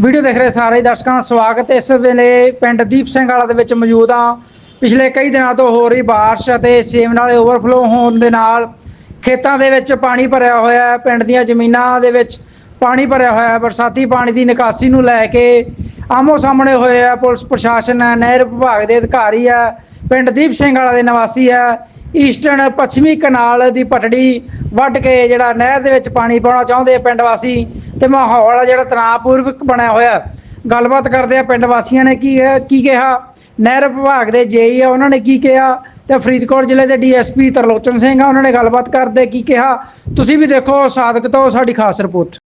Video ਦੇਖ ਰਹੇ ਸਾਰੇ ਦਰਸ਼ਕਾਂ ਦਾ ਸਵਾਗਤ ਹੈ। ਇਸ ਵੇਲੇ ਪਿੰਡ ਦੀਪ ਸਿੰਘ ਵਾਲਾ ਦੇ ਵਿੱਚ ਮੌਜੂਦ ਹਾਂ। ਪਿਛਲੇ ਕਈ ਦਿਨਾਂ ਤੋਂ ਹੋ ਰਹੀ ਬਾਰਿਸ਼ ਅਤੇ ਸੇਮ ਨਾਲੇ ਓਵਰਫਲੋ ਹੋਣ ਦੇ ਨਾਲ ਖੇਤਾਂ ਦੇ ਵਿੱਚ ਪਾਣੀ ਭਰਿਆ ਹੋਇਆ ਹੈ। ਪਿੰਡ ਦੀਆਂ ਜ਼ਮੀਨਾਂ ਦੇ ਵਿੱਚ ਪਾਣੀ ਭਰਿਆ ਹੋਇਆ ਹੈ। ਬਰਸਾਤੀ ਪਾਣੀ ਦੀ ਨਿਕਾਸੀ ਨੂੰ ਲੈ ਕੇ ਆਮੋ ਸਾਹਮਣੇ ਹੋਏ ਆ ਪੁਲਿਸ ਪ੍ਰਸ਼ਾਸਨ ਹੈ ਨਹਿਰ ਵਿਭਾਗ ਦੇ ਅਧਿਕਾਰੀ ਹੈ ਪਿੰਡ ਦੀਪ ਸਿੰਘ ਵਾਲਾ ਦੇ ਨਿਵਾਸੀ ਹੈ ਈਸਟਰਨ ਪੱਛਮੀ ਕਨਾਲ ਦੀ ਪਟੜੀ ਵੱਢ ਕੇ ਜਿਹੜਾ ਨਹਿਰ ਦੇ ਵਿੱਚ ਪਾਣੀ ਪਾਉਣਾ ਚਾਹੁੰਦੇ ਆ ਪਿੰਡ ਵਾਸੀ ਤੇ ਮਾਹੌਲ ਆ ਜਿਹੜਾ ਤਣਾਅਪੂਰਵਕ ਬਣਿਆ ਹੋਇਆ। ਗੱਲਬਾਤ ਕਰਦੇ ਆ ਪਿੰਡ ਵਾਸੀਆਂ ਨੇ ਕੀ ਕੀ ਕਿਹਾ? ਨਹਿਰ ਵਿਭਾਗ ਦੇ ਜੇਈ ਆ, ਉਹਨਾਂ ਨੇ ਕੀ ਕਿਹਾ? ਤੇ ਫਰੀਦਕੋਟ ਜ਼ਿਲ੍ਹੇ ਦੇ ਡੀਐਸਪੀ ਤਰਲੋਚਨ ਸਿੰਘ ਆ, ਉਹਨਾਂ ਨੇ ਗੱਲਬਾਤ ਕਰਦੇ ਕੀ ਕਿਹਾ? ਤੁਸੀਂ ਵੀ ਦੇਖੋ, ਸਾਦਕ ਤੋਂ ਸਾਡੀ ਖਾਸ ਰਿਪੋਰਟ।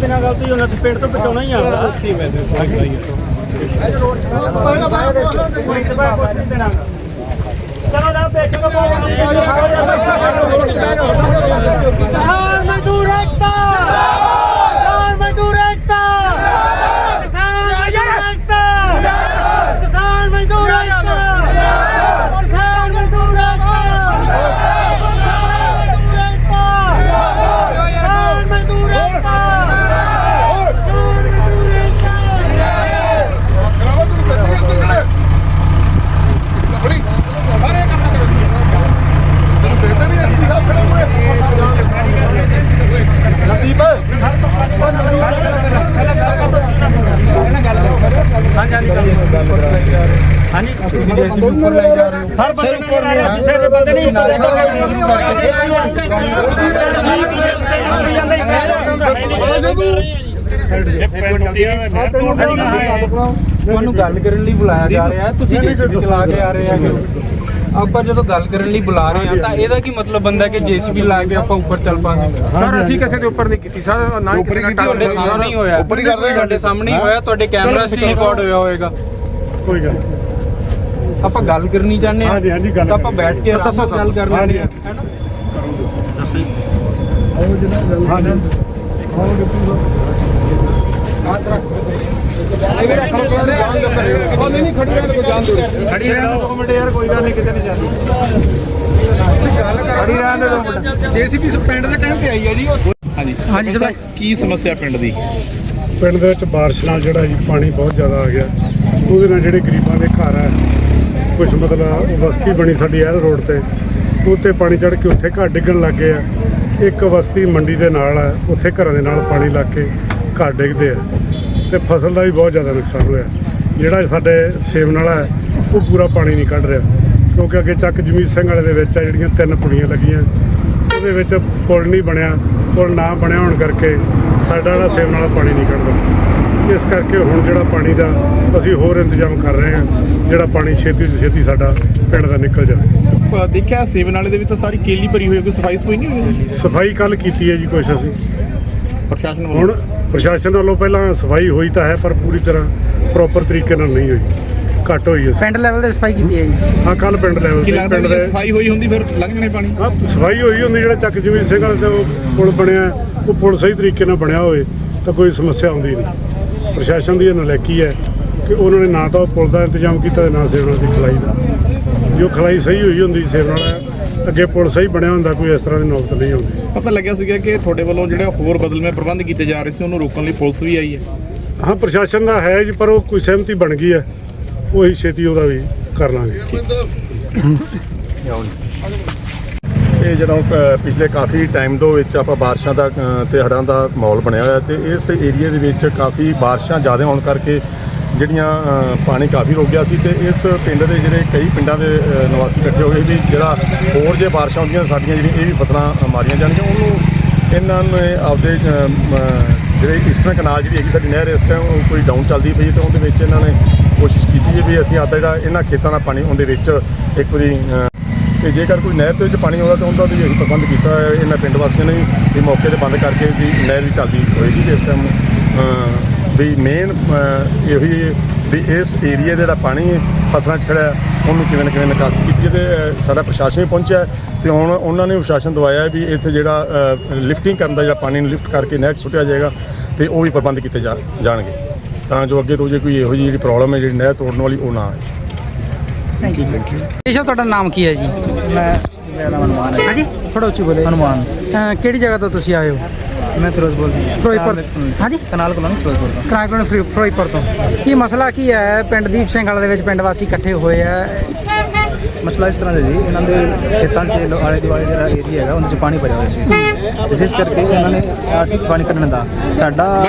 ਬਿਨਾਂ ਗਲਤੀ ਉਹਨਾਂ ਦੇ ਪਿੰਡ ਤੋਂ ਬਚਾਉਣਾ ਹੀ ਆਉਂਦਾ ਉੱਥੇ ਮੈਂ ਚਲੋ ਨਾ ਦੇਖੋ ਕਿਸਾਨ ਮਜ਼ਦੂਰ મજદૂર એકતા ਹਰ ਬੰਦੇ ਨੂੰ ਆ ਰਿਹਾ ਕਿਸੇ ਦੇ ਬੰਦੇ ਨਹੀਂ ਤੁਹਾਨੂੰ ਗੱਲ ਕਰਨ ਲਈ ਬੁਲਾਇਆ ਜਾ ਰਿਹਾ ਹੈ ਤੁਸੀਂ ਜੇਸੀਬੀ ਚਲਾ ਕੇ ਆ ਰਹੇ ਹੈਗੇ ਆਪਾਂ ਜਦੋਂ ਗੱਲ ਕਰਨ ਲਈ ਬੁਲਾ ਰਹੇ ਹਾਂ ਤਾਂ ਇਹਦਾ ਕੀ ਮਤਲਬ ਬੰਦਾ ਕਿ ਜੇਸੀਬੀ ਲਾ ਕੇ ਆਪਾਂ ਉੱਪਰ ਚੱਲ ਪਾਂਗੇ? ਸਰ ਅਸੀਂ ਕਿਸੇ ਦੇ ਉੱਪਰ ਨਹੀਂ ਕੀਤੀ। ਸਰ ਨਾ ਹੀ ਉੱਪਰ ਹੀ ਕਿਸੇ ਕੀਤੀ, ਦਾ ਤੁਹਾਡੇ ਸਾਹਮਣੇ ਹੀ ਹੋਇਆ। ਉੱਪਰ ਹੀ ਕਰ ਰਹੇ ਹਾਂ। ਤੁਹਾਡੇ ਸਾਹਮਣੇ ਹੀ ਹੋਇਆ ਤੁਹਾਡੇ ਕੈਮਰਾ 'ਚ ਰਿਕਾਰਡ ਹੋਇਆ ਹੋਵੇਗਾ ਕੋਈ ਗੱਲ ਆਪਾਂ ਗੱਲ ਕਰਨੀ ਚਾਹੁੰਦੇ ਹਾਂ। ਹਾਂਜੀ, ਹਾਂਜੀ, ਗੱਲ ਤਾਂ ਆਪਾਂ ਬੈਠ ਕੇ ਆਰਾਮ ਨਾਲ ਗੱਲ ਕਰ ਲੈਂਦੇ ਹਾਂ ਹੈਨਾ ਖੜੀ ਰਹਿਣ ਦੇ। ਦੋ ਮਿੰਟ ਯਾਰ ਕੋਈ ਗੱਲ ਨਹੀਂ ਕਿਤੇ ਨਹੀਂ ਜਾਂਦੀ ਖੜੀ ਰਹਿਣ ਦੇ। ਦੋ ਮਿੰਟ ਜੀਸੀਪੀ ਪਿੰਡ ਦੇ ਕਹਿਣ ਤੇ ਆਈ ਹੈ ਜੀ ਹਾਂਜੀ। ਹਾਂਜੀ ਸਰਪੰਚ ਸਾਹਿਬ ਕੀ ਸਮੱਸਿਆ ਪਿੰਡ ਦੀ? ਪਿੰਡ ਦੇ ਵਿੱਚ ਬਾਰਿਸ਼ ਨਾਲ ਜਿਹੜਾ ਜੀ ਪਾਣੀ ਬਹੁਤ ਜ਼ਿਆਦਾ ਆ ਗਿਆ। ਉਹਦੇ ਨਾਲ ਜਿਹੜੇ ਗਰੀਬਾਂ ਦੇ ਘਰ ਆ ਕੁਝ ਮਤਲਬ ਵਸਤੀ ਬਣੀ ਸਾਡੀ ਐਲ ਰੋਡ ਤੇ ਉੱਤੇ ਪਾਣੀ ਚੜ ਕੇ ਉੱਥੇ ਘਰ ਡਿੱਗਣ ਲੱਗ ਗਏ ਆ। ਇੱਕ ਵਸਤੀ ਮੰਡੀ ਦੇ ਨਾਲ ਆ, ਉੱਥੇ ਘਰਾਂ ਦੇ ਨਾਲ ਪਾਣੀ ਲੱਗ ਕੇ ਘਰ ਡਿੱਗਦੇ ਆ। ਤੇ ਫਸਲ ਦਾ ਵੀ ਬਹੁਤ ਜ਼ਿਆਦਾ ਨੁਕਸਾਨ ਹੋਇਆ। ਜਿਹੜਾ ਸਾਡੇ ਸੇਵ ਨਾਲਾ ਹੈ, ਉਹ ਪੂਰਾ ਪਾਣੀ ਨਹੀਂ ਕੱਢ ਰਿਹਾ। ਕਿਉਂਕਿ ਅੱਗੇ ਚੱਕ ਜਮੀਤ ਸਿੰਘ ਵਾਲੇ ਦੇ ਵਿੱਚ ਆ, ਜਿਹੜੀਆਂ ਤਿੰਨ ਪੁੜੀਆਂ ਲੱਗੀਆਂ। ਉਹਦੇ ਵਿੱਚ ਪੁਲ ਨਹੀਂ ਬਣਿਆ, ਪੁਲ ਨਾ ਬਣਿਆ ਹੋਣ ਕਰਕੇ ਸਾਡਾ ਜਿਹੜਾ ਸੇਵ ਨਾਲਾ ਪਾਣੀ ਨਹੀਂ ਕੱਢਦਾ। ਇਸ ਕਰਕੇ ਹੁਣ ਜਿਹੜਾ ਪਾਣੀ ਦਾ ਅਸੀਂ ਹੋਰ ਇੰਤਜ਼ਾਮ ਕਰ ਰਹੇ ਹਾਂ ਜਿਹੜਾ ਪਾਣੀ ਛੇਤੀ ਤੋਂ ਛੇਤੀ ਸਾਡਾ ਪਿੰਡ ਦਾ ਨਿਕਲ ਜਾਵੇ। ਪ- ਦੇਖਿਆ ਸੇਵ ਨਾਲੇ ਦੇ ਵਿੱਚ ਤਾਂ ਸਾਰੀ ਕੇਲੀ ਭਰੀ ਹੋਈ ਹੈ ਕੋਈ ਸਫ਼ਾਈ ਸਫ਼ਾਈ ਨਹੀਂ ਹੋਈ ਸਫ਼ਾਈ ਕੱਲ ਕੀਤੀ ਹੈ ਜੀ ਕੁਛ ਅਸੀਂ। ਪ੍ਰਸ਼ਾਸਨ ਹੁਣ ਵੱਲੋਂ ਪ੍ਰਸ਼ਾਸਨ ਵੱਲੋਂ ਪਹਿਲਾਂ ਸਫ਼ਾਈ ਹੋਈ ਤਾਂ ਹੈ ਪਰ ਪੂਰੀ ਤਰ੍ਹਾਂ ਪ੍ਰੋਪਰ ਤਰੀਕੇ ਨਾਲ ਨਹੀਂ ਹੋਈ। ਘੱਟ ਹੋਈ ਹੈ। ਪਿੰਡ ਲੈਵਲ ਤੇ ਸਫ਼ਾਈ ਕੀਤੀ ਹੈ ਜੀ। ਹਾਂ ਕੱਲ ਪਿੰਡ ਲੈਵਲ ਤੇ। ਪਿੰਡ ਵੀ ਦੇ ਸਫ਼ਾਈ ਹੋਈ ਹੁੰਦੀ ਫਿਰ ਲੰਘ ਜਾਣੇ ਪਾਣੀ? ਹਾਂ ਸਫ਼ਾਈ ਹੋਈ ਹੁੰਦੀ ਜਿਹੜਾ ਚੱਕ ਜਮੀਨ ਸਿੰਘ ਵਾਲੇ ਤੇ ਉਹ ਪੁਲ ਬਣਿਆ ਉਹ ਪੁਲ ਸਹੀ ਤਰੀਕੇ ਨਾਲ ਬਣਿਆ ਹੋਵੇ ਤਾਂ ਕੋਈ ਸਮੱਸਿਆ ਆਉਂਦੀ ਨਹੀਂ। ਪ੍ਰਸ਼ਾਸਨ ਦੀ ਇਹ ਨਲਾਇਕੀ ਹੈ ਕਿ ਉਹਨਾਂ ਨੇ ਨਾ ਤਾਂ ਉਹ ਪੁਲ ਦਾ ਇੰਤਜ਼ਾਮ ਕੀਤਾ ਤੇ ਨਾ ਸੇਵ ਨਾਲ ਦੀ ਖਲਾਈ ਦਾ। ਜੋ ਖਲਾਈ ਸਹੀ ਹੋਈ ਹੁੰਦੀ ਸੇਵ ਨਾਲ ਅੱਗੇ ਪੁਲ ਸਹੀ ਬਣਿਆ ਹੁੰਦਾ ਕੋਈ ਇਸ ਤਰ੍ਹਾਂ ਦੀ ਨੌਬਤ ਨਹੀਂ ਆਉਂਦੀ ਸੀ। ਪਤਾ ਲੱਗਿਆ ਸੀਗਾ ਕਿ ਤੁਹਾਡੇ ਵੱਲੋਂ ਜਿਹੜੇ ਹੋਰ ਬਦਲਵੇਂ ਪ੍ਰਬੰਧ ਕੀਤੇ ਜਾ ਰਹੇ ਸੀ ਉਹਨੂੰ ਰੋਕਣ ਲਈ ਪੁਲਿਸ ਵੀ ਆਈ ਹੈ। ਹਾਂ ਪ੍ਰਸ਼ਾਸਨ ਦਾ ਹੈ ਜੀ ਪਰ ਉਹ ਕੋਈ ਸਹਿਮਤੀ ਬਣ ਗਈ ਹੈ। ਉਹੀ ਛੇਤੀ ਉਹਦਾ ਵੀ ਕਰ ਲਾਂਗੇ। ਇਹ ਜਦੋਂ ਹੁਣ, ਪਿਛਲੇ ਕਾਫੀ ਟਾਈਮ ਤੋਂ ਵਿੱਚ ਆਪਾਂ ਬਾਰਿਸ਼ਾਂ ਦਾ ਅ, ਤੇ ਹੜ੍ਹਾਂ ਦਾ ਮਾਹੌਲ ਬਣਿਆ ਹੋਇਆ ਤੇ ਇਸ ਏਰੀਆ ਦੇ ਵਿੱਚ ਕਾਫੀ ਬਾਰਿਸ਼ਾਂ ਜ਼ਿਆਦਾ ਹੋਣ ਕਰਕੇ ਜਿਹੜੀਆਂ ਪਾਣੀ ਕਾਫੀ ਰੁਕ ਗਿਆ ਸੀ ਤੇ ਇਸ ਪਿੰਡ ਦੇ ਜਿਹੜੇ ਕਈ ਪਿੰਡਾਂ ਦੇ ਨਿਵਾਸੀ ਇਕੱਠੇ ਹੋ ਗਏ ਵੀ ਜਿਹੜਾ ਹੋਰ ਜੇ ਬਾਰਿਸ਼ਾਂ ਹੁੰਦੀਆਂ ਸਾਡੀਆਂ ਜਿਹੜੀਆਂ ਇਹ ਵੀ ਫਸਲਾਂ ਮਾਰੀਆਂ ਜਾਣਗੀਆਂ। ਉਹਨੂੰ ਇਹਨਾਂ ਨੇ ਆਪਦੇ ਅ, ਮ, ਜਿਹੜੇ ਈਸਟਰਨ ਕਨਾਲ ਜਿਹੜੀ ਹੈਗੀ ਸਾਡੀ ਨਹਿਰ ਇਸ ਟਾਈਮ ਕੋਈ ਡਾਊਨ ਚੱਲਦੀ ਪਈ ਤੇ ਉਹਦੇ ਵਿੱਚ ਇਹਨਾਂ ਨੇ ਕੋਸ਼ਿਸ਼ ਕੀਤੀ ਹੈ ਵੀ ਅਸੀਂ ਆਪਦਾ ਜਿਹੜਾ ਇਹਨਾਂ ਖੇਤਾਂ ਦਾ ਪਾਣੀ ਉਹਦੇ ਵਿੱਚ ਇੱਕ ਵਾਰੀ ਤੇ ਜੇਕਰ ਕੋਈ ਨਹਿਰ ਦੇ ਵਿੱਚ ਪਾਣੀ ਆਉਂਦਾ ਤਾਂ ਉਹਦਾ ਵੀ ਅਸੀਂ ਪ੍ਰਬੰਧ ਕੀਤਾ ਹੋਇਆ ਹੈ। ਇਹਨਾਂ ਪਿੰਡ ਵਾਸੀਆਂ ਨੇ ਵੀ ਮੌਕੇ ਤੇ ਬੰਦ ਕਰਕੇ ਵੀ ਨਹਿਰ ਵੀ ਚੱਲਦੀ ਹੋਏਗੀ ਜਿਸ ਟਾਈਮ ਵੀ ਮੇਨ ਇਹੋ ਹੀ ਵੀ ਇਸ ਏਰੀਆ ਦਾ ਜਿਹੜਾ ਪਾਣੀ ਫਸਲਾਂ 'ਚ ਖੜਾ ਹੈ, ਉਹਨੂੰ ਕਿਵੇਂ ਨਾ ਕਿਵੇਂ ਨਿਕਾਸੀ ਕੀਤੀ ਤੇ ਅ, ਸਾਡਾ ਪ੍ਰਸ਼ਾਸਨ ਵੀ ਪਹੁੰਚਿਆ ਹੈ ਤੇ ਹੁਣ ਉਹਨਾਂ ਨੇ ਪ੍ਰਸ਼ਾਸਨ ਦਵਾਇਆ ਹੈ ਵੀ ਇੱਥੇ ਜਿਹੜਾ ਲਿਫਟਿੰਗ ਕਰਨ ਦਾ ਜਿਹੜਾ ਪਾਣੀ ਨੂੰ ਲਿਫਟ ਕਰਕੇ ਨਹਿਰ 'ਚ ਸੁੱਟਿਆ ਜਾਏਗਾ ਤੇ ਉਹ ਵੀ ਪ੍ਰਬੰਧ ਕੀਤੇ ਜਾ ਜਾਣਗੇ। ਤਾਂ ਜੋ ਅੱਗੇ ਤੋਂ ਜੇ ਕੋਈ ਇਹੋ ਜਿਹੀ ਜਿਹੜੀ ਪ੍ਰੋਬਲਮ ਹੈ ਜਿਹੜੀ ਨਹਿਰ ਤੋੜਨ ਵਾਲੀ ਉਹ ਨਾ ਆਏ। ਥੈਂਕ ਯੂ ਥੈਂਕ ਯੂ ਤੁਹਾਡਾ ਨਾਮ ਕੀ ਹੈ ਜੀ? ਮੈਂ ਮੇਰਾ ਨਾਮ ਹਨੂਮਾਨ ਹੈ। ਹਾਂਜੀ? ਥੋੜਾ ਉੱਚੀ ਬੋਲੇ ਹਨੂਮਾਨ। ਅਹ ਕਿਹੜੀ ਜਗ੍ਹਾ ਤੋਂ ਤੁਸੀਂ ਆਏ ਹੋ? ਮੈਂ ਫਿਰੋਜ਼ਪੁਰ ਦੀ ਫਿਰੋਜ਼ਪੁਰ। ਹਾਂਜੀ? ਕਨਾਲ ਕਲੋਨੀ ਫਿਰੋਜ਼ਪੁਰ ਤੋਂ। ਕਰਾਈਕਰਨ ਫਿਰੋਜ਼ਪੁਰ ਤੋਂ। ਕੀ ਮਸਲਾ ਕੀ ਹੈ? ਪਿੰਡ ਦੀਪ ਸਿੰਘ ਵਾਲਾ ਦੇ ਵਿੱਚ ਪਿੰਡ ਵਾਸੀ ਇਕੱਠੇ ਹੋਏ ਆ। ਮਸਲਾ ਇਸ ਤਰ੍ਹਾਂ ਦਾ ਜੀ ਇਹਨਾਂ ਦੇ ਖੇਤਾਂ 'ਚ ਲੋ- ਆਲੇ ਦੁਆਲੇ ਜਿਹੜਾ ਏਰੀਆ ਹੈਗਾ ਉਹਦੇ 'ਚ ਪਾਣੀ ਭਰਿਆ ਹੋਇਆ ਸੀ। ਤੇ ਜਿਸ ਕਰਕੇ ਇਹਨਾਂ ਨੇ ਅਸੀਂ ਪਾਣੀ ਕੱਢਣ ਦਾ ਸਾਡਾ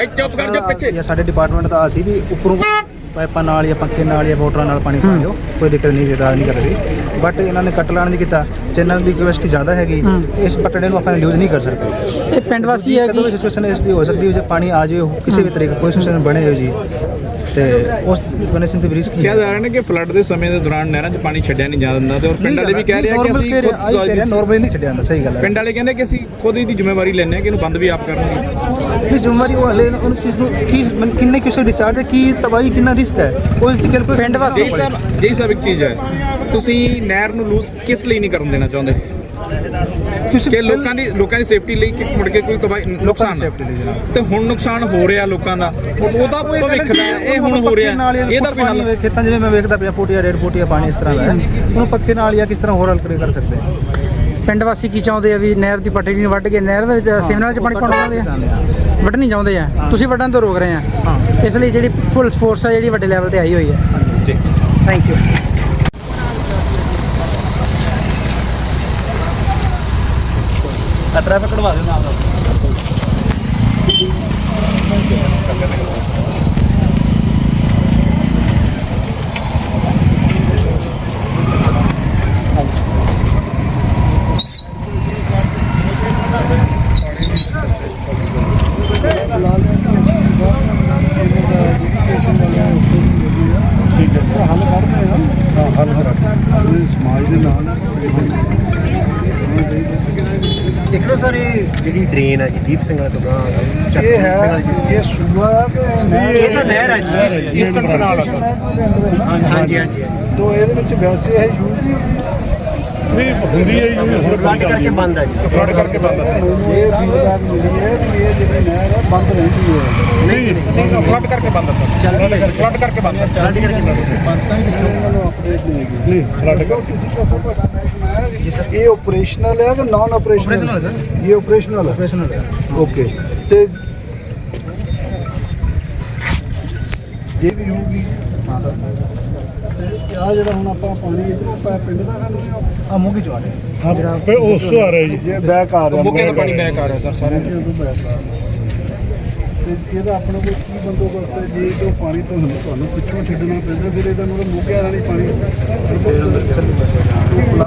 ਜਾਂ ਸਾਡੇ ਡਿਪਾਰਟਮੈਂਟ ਦਾ ਅਸੀਂ ਵੀ ਉੱਪਰੋਂ ਪਾਈਪਾਂ ਨਾਲ ਜਾਂ ਪੱਖੇ ਨਾਲ ਜਾਂ ਮੋਟਰਾਂ ਨਾਲ ਪਾਣੀ ਪਾ ਲਿਓ ਕੋਈ ਦਿੱਕਤ ਨਹੀਂ ਜਿਹਦਾ ਨਹੀਂ ਕਰ ਰਹੀ ਬਟ ਇਹਨਾਂ ਨੇ ਕੱਟ ਲਾਣ ਦੀ ਕੀਤਾ। ਚੈਨਲ ਦੀ ਕਪੈਸਿਟੀ ਜ਼ਿਆਦਾ ਹੈਗੀ। ਇਸ ਪਟੜੇ ਨੂੰ ਆਪਾਂ ਯੂਜ਼ ਨਹੀਂ ਕਰ ਸਕਦੇ। ਇਹ ਪਿੰਡ ਵਾਸੀ ਹੈ ਕਿ ਸਿਚੁਏਸ਼ਨ ਇਸ ਦੀ ਹੋ ਸਕਦੀ ਹੈ ਜੇ ਪਾਣੀ ਆ ਜਾਵੇ ਕਿਸੇ ਵੀ ਤਰੀਕੇ ਕੋਈ ਸਿਚੁਏਸ਼ਨ ਬਣੇ ਹੋ ਜੀ। ਤੇ ਉਸ ਕੰਡੀਸ਼ਨ ਤੇ ਵੀ ਰਿਸਕ ਕਿਹਾ ਜਾ ਰਿਹਾ ਨੇ ਕਿ ਫਲੱਡ ਦੇ ਸਮੇਂ ਦੇ ਦੌਰਾਨ ਨਹਿਰਾਂ 'ਚ ਪਾਣੀ ਛੱਡਿਆ ਨਹੀਂ ਜਾਂਦਾ ਤੇ ਔਰ ਪਿੰਡ ਵਾਲੇ ਵੀ ਕਹਿ ਰਹੇ ਆ ਕਿ ਅਸੀਂ ਖੁਦ ਨਾਰਮਲੀ ਨਹੀਂ ਛੱਡਿਆ ਜਾਂਦਾ ਸਹੀ ਗੱਲ ਹੈ। ਪਿੰਡ ਵਾਲੇ ਕਹਿੰਦੇ ਕਿ ਅਸੀਂ ਖੁਦ ਇਹਦੀ ਜ਼ਿੰਮੇਵਾਰੀ ਲੈਂਦੇ ਹਾਂ ਕਿ ਇਹਨੂੰ ਬੰਦ ਵੀ ਆਪ ਕਰਨਗੇ। ਨਹੀਂ ਜ਼ਿੰਮੇਵਾਰੀ ਉਹ ਹਲੇ ਉਸ ਚੀਜ਼ ਨੂੰ ਕੀ ਮਨ- ਕਿੰਨੇ ਕਿਉਂ ਡਿਸਚਾਰਜ ਹੈ ਕੀ ਤਬਾਹੀ ਕਿੰਨਾ ਰਿਸਕ ਹੈ? ਉਸ ਦੀ ਕੈਲਕੂਲੇਸ਼ਨ ਪਿੰਡ ਵਾਸੀ ਜੀ ਸਾਹਿਬ ਜੀ ਸਾਹਿਬ ਇੱਕ ਚੀਜ਼ ਹੈ। ਤੁਸੀਂ ਨਹਿਰ ਨੂੰ ਲੂਜ਼ ਕਿਸ ਲਈ ਨਹੀਂ ਕਰਨ ਦੇਣਾ ਚਾਹੁੰਦੇ? ਕਿ ਲੋਕਾਂ ਦੀ ਲੋਕਾਂ ਦੀ ਸੇਫਟੀ ਲਈ ਕਿ ਮੁੜ ਕੇ ਕੋਈ ਤਬਾਹੀ ਨੁਕਸਾਨ safety ਲਈ ਜਨਾਬ। ਤੇ ਹੁਣ ਨੁਕਸਾਨ ਹੋ ਰਿਹਾ ਲੋਕਾਂ ਦਾ। ਉਹ- ਉਹਦਾ ਭਵਿੱਖ ਦਾ ਇਹ ਹੁਣ ਹੋ ਰਿਹਾ। ਇਹਦਾ ਕੋਈ ਹੱਲ ਖੇਤਾਂ ਜਿਵੇਂ ਮੈਂ ਵੇਖਦਾ ਪਿਆ ਫੁੱਟੀਆ ਡੇਢ ਫੁੱਟੀਆ ਪਾਣੀ ਇਸ ਤਰ੍ਹਾਂ ਦਾ ਹੈ। ਉਹਨੂੰ ਪੱਕੇ ਨਾਲ ਜਾਂ ਕਿਸ ਤਰ੍ਹਾਂ ਹੋਰ ਹੱਲ ਕਰ ਸਕਦੇ ਪਿੰਡ ਵਾਸੀ ਕੀ ਚਾਹੁੰਦੇ ਆ ਵੀ ਨਹਿਰ ਦੀ ਪਟੜੀ ਨੂੰ ਵੱਢ ਕੇ ਨਹਿਰ ਦੇ ਵਿੱਚ ਸਿਮਨਾਲ ਚ ਪਾਣੀ ਪਾਉਣਾ ਚਾਹੁੰਦੇ ਆ। ਵੱਢਣੀ ਚਾਹੁੰਦੇ ਆ? ਤੁਸੀਂ ਵੱਢਣ ਤੋਂ ਰੋਕ ਰਹੇ ਆ? ਇਸ ਲਈ ਜਿਹੜੀ ਫੁੱਲ ਫੋਰਸ ਆ ਜਿਹੜੀ ਵੱਡੇ ਲੈਵਲ ਤੇ ਆਈ ਹੋਈ ਹੈ। ਜੀ ਥੈਂਕ ਯੂ ਟ੍ਰੈਫਿਕ ਕਢਵਾ ਦਿਓ ਨਾਲ। ਹੱਲ ਕੱਢਦੇ ਆ ਹਾਂ ਹੱਲ ਕਰਾਂਗੇ ਸਮਾਜ ਦੇ ਨਾਲ ਦੇਖੋ ਸਰ ਇਹ ਜਿਹੜੀ ਡਰੇਨ ਹੈ ਜੀ ਦੀਪ ਸਿੰਘ ਤੋਂ ਗਾਂ ਇਹ ਹੈ ਇਹ ਸੂਆ ਤੇ ਨਹਿਰ ਇਹ ਤਾਂ ਨਹਿਰ ਹੈ ਜੀ। ਇਸ ਤਰ੍ਹਾਂ ਨਾਲ ਹਾਂਜੀ ਹਾਂਜੀ ਤੋਂ ਇਹਦੇ ਵਿੱਚ ਵੈਸੇ ਹੈ ਯੂਜ਼ ਨਹੀਂ ਹੁੰਦੀ ਨਹੀਂ ਹੁੰਦੀ ਹੈ ਜੀ ਫਲੱਡ ਕਰਕੇ ਬੰਦ ਹੈ ਜੀ। ਫਲੱਡ ਕਰਕੇ ਬੰਦ ਹੈ ਇਹ ਫੀਡਬੈਕ ਮਿਲੀ ਹੈ ਵੀ ਇਹ ਜਿਹੜੀ ਨਹਿਰ ਹੈ ਬੰਦ ਰਹਿੰਦੀ ਹੈ। ਨਹੀਂ ਨਹੀਂ ਫਲੱਡ ਕਰਕੇ ਬੰਦ ਹੈ ਫਲੱਡ ਕਰਕੇ ਬੰਦ ਹੈ ਫਲੱਡ ਕਰਕੇ ਬੰਦ ਹੈ ਇਹਨਾਂ ਨੂੰ ਆਪਰੇਟ ਨਹੀਂ ਹੈਗੀ। ਨਹੀਂ ਫਲੱਡ ਦੇਖੋ ਮਹਿਕਮਾ ਹੈ ਇਹ ਆਪਰੇਸ਼ਨਲ ਹੈ ਕਿ ਨਾਨ ਆਪਰੇਸ਼ਨਲ Operational ਹੈ ਇਹ ਆਪਰੇਸ਼ਨਲ ਹੈ? ਆਪਰੇਸ਼ਨਲ ਹੈ ਓਕੇ ਤੇ ਇਹ ਵੀ ਹੋਊਗੀ? ਤੇ ਆ ਜਿਹੜਾ ਹੁਣ ਆਪਾਂ ਪਾਣੀ ਇਧਰੋਂ ਪਾ ਪਿੰਡ ਦਾ ਕੱਢਦੇ ਆ ਆ ਮੂੰਗੀ ਚਵਾ ਰਹੇ ਹਾਂ ਫਿਰ ਉਸ ਤੋਂ ਆ ਰਿਹਾ ਜੀ। ਜੇ ਬੈਕ ਆ ਰਿਹਾ ਮੁੱਕੇ ਦਾ ਪਾਣੀ ਬੈਕ ਆ ਰਿਹਾ। ਸਰ ਸਾਰੇ। ਤੋਂ back ਆ ਰਿਹਾ। ਤੇ ਇਹਦਾ ਆਪਣਾ ਕੋਈ ਕੀ ਬੰਦੋਬਸਤ ਹੈ? ਜੇ ਤੋਂ ਪਾਣੀ ਤੁਹਾਨੂੰ ਤੁਹਾਨੂੰ ਪਿੱਛੋਂ ਛੱਡਣਾ ਪੈਂਦਾ ਫਿਰ ਇਹਦਾ ਮਤਲਬ ਮੁੱਕਿਆ ਵਾਲਾ ਨਹੀਂ ਪਾਣੀ। ਉਹ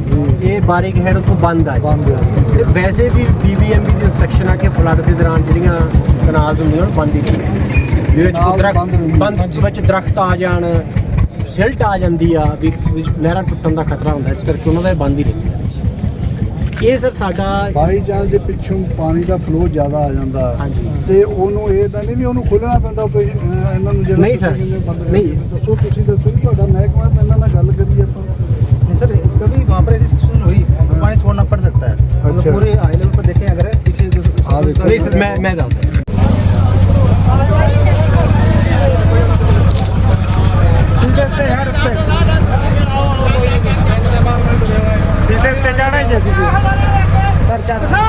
ਇਹ ਬਾਰੇ ਹੈਡ ਤੋਂ ਬੰਦ ਆ ਜੀ ਬੰਦ ਹੈ ਤੇ ਵੈਸੇ ਵੀ ਬੀਬੀਐਮਬੀ ਦੀ ਇੰਸਟਰਕਸ਼ਨ ਆ ਕਿ ਫਲੱਡ ਦੇ ਦੌਰਾਨ ਜਿਹੜੀਆਂ ਕਨਾਲ ਹੁੰਦੀਆਂ ਉਹ ਬੰਦ ਹੀ। ਵੀ ਵਿੱਚ ਕੋਈ ਕਨਾਲ ਦਰਖਤ ਬੰਦ ਰਹਿੰਦੇ। ਬੰਦ ਵਿੱਚ ਦਰਖਤ ਆ ਜਾਣ ਸਿਲਟ ਆ ਜਾਂਦੀ ਆ ਵੀ ਵਿੱਚ ਨਹਿਰਾਂ ਟੁੱਟਣ ਦਾ ਖਤਰਾ ਹੁੰਦਾ ਇਸ ਕਰਕੇ ਉਹਨਾਂ ਦਾ ਇਹ ਬੰਦ ਹੀ ਰਹਿੰਦਾ ਇਹ ਸਰ ਸਾਡਾ ਬਾਈ ਚਾਂਸ ਜੇ ਪਿੱਛੋਂ ਪਾਣੀ ਦਾ ਫਲੋ ਜ਼ਿਆਦਾ ਆ ਜਾਂਦਾ ਹਾਂਜੀ। ਤੇ ਉਹਨੂੰ ਇਹ ਤਾਂ ਨਹੀਂ ਵੀ ਉਹਨੂੰ ਖੋਲਣਾ ਪੈਂਦਾ ਅਹ ਇਹਨਾਂ ਨੂੰ ਜਿਹੜਾ ਨਹੀਂ ਬੰਦ ਨਹੀਂ। ਦੱਸੋ ਤੁਸੀਂ ਦੱਸੋ ਵੀ ਤੁਹਾਡਾ ਮਹਿਕਮਾ ਤਾਂ ਇਹਨਾਂ ਨਾਲ ਗੱਲ ਕਰੀਏ ਆਪਾਂ सर कभी वहाँ पर ऐसी सिचुएशन हुई पानी छोड़ना पड़ सकता है? अच्छा। पूरे हाई लेवल पर देखें अगर पीछे हाँ, नहीं सर मैं मैं जानता हूँ जाना है जैसे